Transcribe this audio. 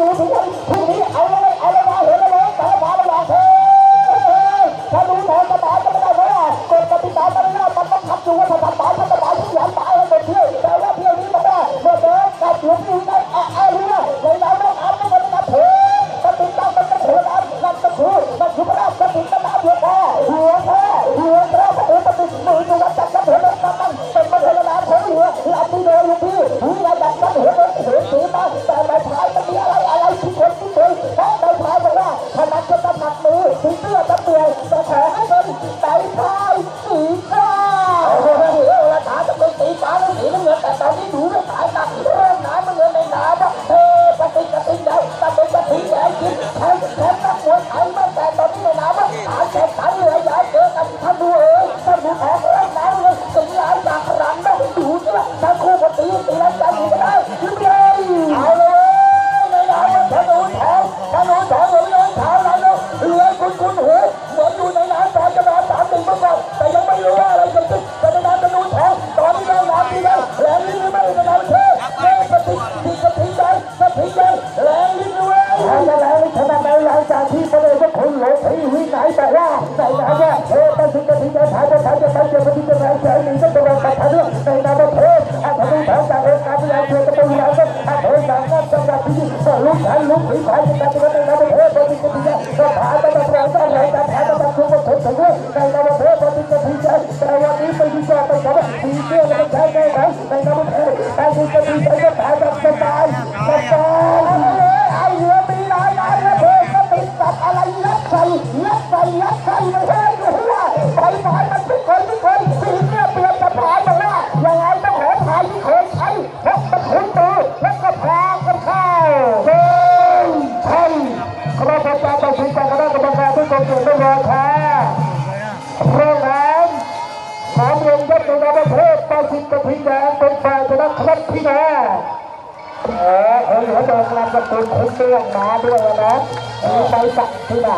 อยู่ถึงวันพรุ่งนี้เอาเลยเอาเลยมาเห็นเลยแต่ละมาลอย่างเธอถ้ารู้แผนสบายจะไม่ได้เพระว่ากฎกติกาตอนนี้มันต้องทำอยู่ว่าถ้าทำตามถ้าทำตามที่หยันตาย มือถึงเสื้อตะเตียงแต่ขอให้เป็นใบพายสีฟ้าโอ้โหราตาจะเป็นสีฟ้าหรือสีน้ำเงินแต่ตอนนี้ดูไม่สายตาเริ่มหนามันเงินในน้ำว่าเฮ้ปฏิกติได้แต่เป็นปฏิแย่กินแทงแทงนักมวยไทยมาแต่ตอนนี้ในน้ำว่าหาแข่ง จากที่พระเดชพระคุณหลวงพี่วินัยแต่ว่าในน้ำว่าเอปฏิกติใจถ่ายจะถ่ายจะถ่ายจะปฏิจะถ่ายใจหนึ่งก็จะลงไปถ่ายเรื่องในน้ำประเทศอาธนูแถวจากเอกการพยายามเพื่อจะไปแล้วก็อาเทศจากนั้นจังหวัดที่ก็ลุกถ่ายลุกผีถ่ายจะถ่ายจะในน้ำประเทศปฏิกติใจก็ถ่ายจะถ่ายจะถ่ายจะถ่ายจะถ่ายจะถ่ายจะถ่ายในน้ำประเทศปฏิกติใจแต่วันนี้ไปดีกว่าไปกับผีเสื้อแล้วก็ใช้ได้ไหมในน้ำประเทศปฏิกติใจก็ถ่ายแบบสบา อะไรยัดใส่ยัดใส่ใส่ไม่ให้รู้ว่าไฟฟ้ามันไม่เคยไม่เคยสีเนี่ยเปลี่ยนสะพานบอกว่ายังไงต้องขอถ่ายที่เคยใช้เพราะมันคุ้นตัวแล้วก็พากันเข้าเดินทันคณะกรรมการตัดสินจากคณะกรรมการทุกคนเกิดไม่รอช้าเรื่องนั้นสามเรืองยศในนามประเทศตัดสินกับพิแดงเป็นฝ่ายชนะครับพี่น้าเออเออเหลือเดินลำกระตุนคุ้มเรื่องมาด้วยนะมีใบสั่งที่ไหน